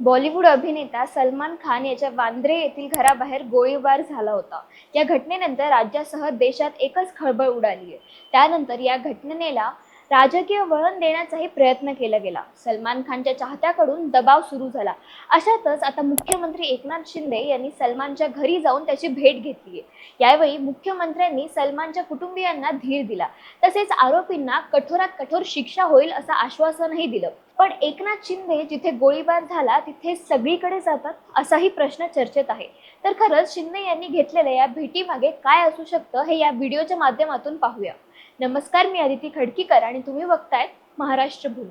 बॉलिवूड अभिनेता सलमान खान याच्या वांद्रे येथील घराबाहेर गोळीबार झाला होता. या घटनेनंतर राज्यासह देशात एकच खळबळ उडाली आहे. त्यानंतर या घटनेला राजकीय वळण देण्याचाही प्रयत्न केला गेला. सलमान खानच्या चाहत्याकडून दबाव सुरू झाला. अशातच आता मुख्यमंत्री एकनाथ शिंदे यांनी सलमानच्या घरी जाऊन त्याची भेट घेतली आहे यावेळी मुख्यमंत्र्यांनी सलमानच्या कुटुंबियांना धीर दिला. तसेच आरोपींना कठोरात कठोर शिक्षा होईल असं आश्वासनही दिलं. पण एकनाथ शिंदे जिथे गोळीबार झाला तिथे सगळीकडे जातात असाही प्रश्न चर्चेत आहे. तर खरंच शिंदे यांनी घेतलेल्या या भेटीमागे काय असू शकतं हे या व्हिडिओच्या माध्यमातून पाहूया. नमस्कार मी आदिती खडकीकर आणि तुम्ही बघतायत महाराष्ट्र भूमी.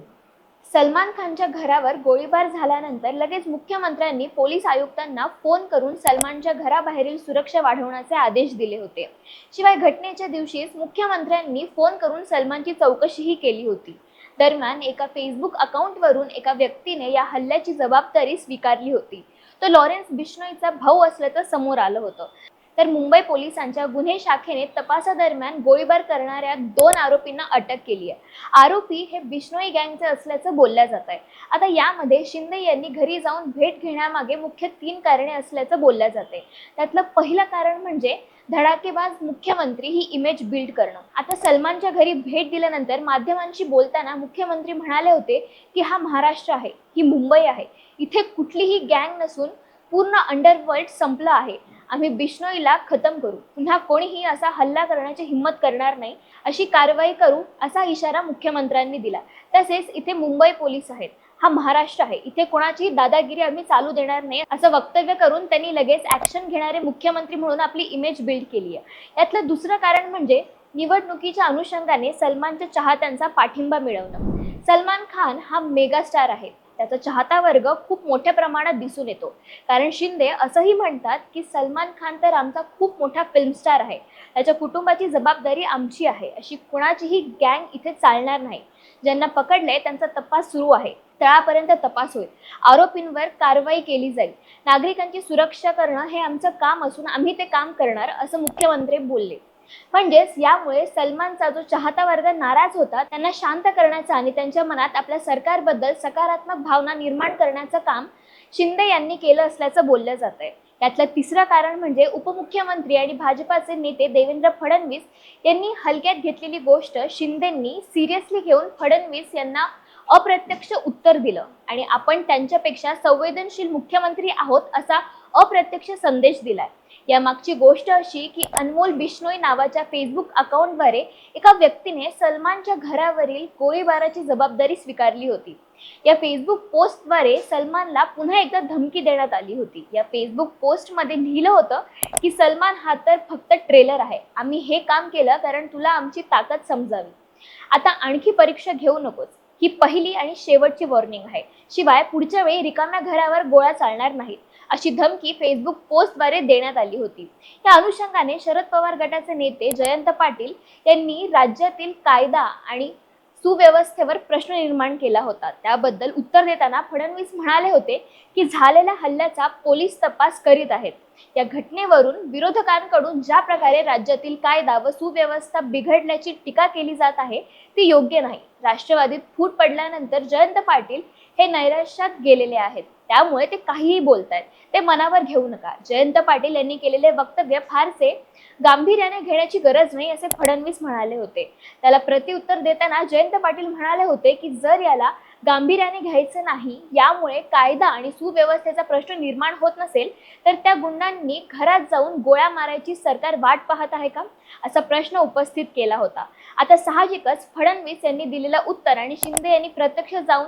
सलमान खानच्या घरावर गोळीबार झाल्यानंतर लगेच मुख्यमंत्र्यांनी पोलीस आयुक्तांना फोन करून सलमानच्या घराबाहेरील सुरक्षा वाढवण्याचे आदेश दिले होते. शिवाय घटनेच्या दिवशीच मुख्यमंत्र्यांनी फोन करून सलमानची चौकशीही केली होती. दरम्यान एका फेसबुक अकाउंटवरून एका व्यक्तीने या हल्ल्याची जबाबदारी स्वीकारली होती. तो लॉरेन्स बिश्नोईचा भाऊ असल्याचं समोर आलं होतं. तर मुंबई पोलिसांच्या गुन्हे शाखेने तपासादरम्यान गोळीबार करणाऱ्या दोन आरोपींना अटक केली आहे आरोपी हे बिश्नोई गँगचे असल्याचं बोलल्या जात आहे आता यामध्ये शिंदे यांनी घरी जाऊन भेट घेण्यामागे मुख्य तीन कारणे असल्याचं बोलल्या जाते त्यातलं पहिलं कारण म्हणजे धडाकेबाज मुख्यमंत्री ही इमेज बिल्ड करणं. आता सलमानच्या घरी भेट दिल्यानंतर माध्यमांशी बोलताना मुख्यमंत्री म्हणाले होते की हा महाराष्ट्र आहे ही मुंबई आहे. इथे कुठलीही गँग नसून पूर्ण अंडरवर्ल्ड संपलं आहे. आम्ही बिश्नोईला खतम करू. पुन्हा कोणीही असा हल्ला करण्याची हिंमत करणार नाही अशी कारवाई करू असा इशारा मुख्यमंत्र्यांनी दिला. तसेच इथे मुंबई पोलीस आहेत. हा महाराष्ट्र आहे. इथे कोणाची दादागिरी आम्ही चालू देणार नाही असं वक्तव्य करून त्यांनी लगेच ऍक्शन घेणारे मुख्यमंत्री म्हणून आपली इमेज बिल्ड केली आहे. यातलं दुसरं कारण म्हणजे निवडणुकीच्या अनुषंगाने सलमानच्या चाहत्यांचा पाठिंबा मिळवणं. सलमान खान हा मेगास्टार आहे. त्याचा चाहता वर्ग खूप मोठ्या प्रमाणात दिसून येतो. कारण शिंदे असंही म्हणतात की सलमान खान तर आमचा खूप मोठा फिल्म स्टार आहे. त्याच्या कुटुंबाची जबाबदारी आमची आहे. अशी कुणाचीही गँग इथे चालणार नाही. ज्यांना पकडले त्यांचा तपास सुरू आहे. तळापर्यंत तपास होईल. आरोपींवर कारवाई केली जाईल. नागरिकांची सुरक्षा करणं हे आमचं काम असून आम्ही ते काम करणार असं मुख्यमंत्री बोलले. म्हणजेच यामुळे सलमानचा जो चाहता वर्ग नाराज होता त्यांना शांत करण्याचा आणि त्यांच्या मनात आपल्या सरकारबद्दल सकारात्मक भावना निर्माण करण्याचं काम शिंदे यांनी केलं असल्याचं बोललं जात आहे यातलं तिसरं कारण म्हणजे उपमुख्यमंत्री आणि भाजपाचे नेते देवेंद्र फडणवीस यांनी हलक्यात घेतलेली गोष्ट शिंदेंनी सिरियसली घेऊन फडणवीस यांना अप्रत्यक्ष उत्तर दिलं. आणि आपण त्यांच्यापेक्षा संवेदनशील मुख्यमंत्री आहोत असा अप्रत्यक्ष संदेश दिलाय. या मागची गोष्ट अशी की अनमोल बिश्नोई नावाच्या फेसबुक अकाउंटद्वारे एका व्यक्तीने सलमानच्या घरावरील गोळीबाराची जबाबदारी स्वीकारली होती. या फेसबुक पोस्टद्वारे सलमानला पुन्हा एकदा धमकी देण्यात आली होती. या फेसबुक पोस्टमध्ये लिहिलं होतं की सलमान हा तर फक्त ट्रेलर आहे. आम्ही हे काम केलं कारण तुला आमची ताकद समजावी. आता आणखी परीक्षा घेऊ नकोस. ही पहिली आणि शेवटची वॉर्निंग आहे. शिवाय पुढच्या वेळी रिकाम्या घरावर गोळ्या चालणार नाहीत अशी धमकी फेसबुक पोस्टद्वारे देण्यात आली होती. या अनुषंगाने शरद पवार गटाचे नेते जयंत पाटील यांनी राज्यातील कायदा आणि सुव्यवस्थेवर प्रश्न निर्माण केला होता. त्याबद्दल उत्तर देताना फडणवीस म्हणाले होते की झालेल्या हल्ल्याचा पोलीस तपास करीत आहेत. या घटनेवरून विरोधकांकडून ज्या प्रकारे राज्यातील कायदा व सुव्यवस्था बिघडल्याची टीका केली जात आहे ती योग्य नाही. राष्ट्रवादीत फूट पडल्यानंतर जयंत पाटील हे नैराश्यात गेलेले आहेत. त्यामुळे ते काहीही बोलतायत. ते मनावर घेऊ नका. जयंत पाटील यांनी केलेले वक्तव्य फारसे गांभीर्याने घेण्याची गरज नाही असे फडणवीस म्हणाले होते. त्याला प्रतिउत्तर देताना जयंत पाटील म्हणाले होते की जर याला गांभीर्याने घ्यायचं नाही यामुळे कायदा आणि सुव्यवस्थेचा प्रश्न निर्माण होत नसेल तर त्या गुंडांनी घरात जाऊन गोळ्या मारायची सरकार वाट पाहत आहे का? असा प्रश्न उपस्थित केला होता. आता साहजिकच फडणवीस यांनी दिलेलं उत्तर आणि शिंदे यांनी प्रत्यक्ष जाऊन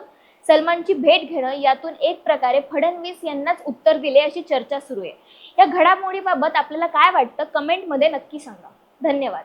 सलमानची भेट घेणं यातून एक प्रकारे फडणवीस यांनाच उत्तर दिले अशी चर्चा सुरू आहे. या घडामोडीबाबत आपल्याला काय वाटतं? कमेंटमध्ये नक्की सांगा. धन्यवाद.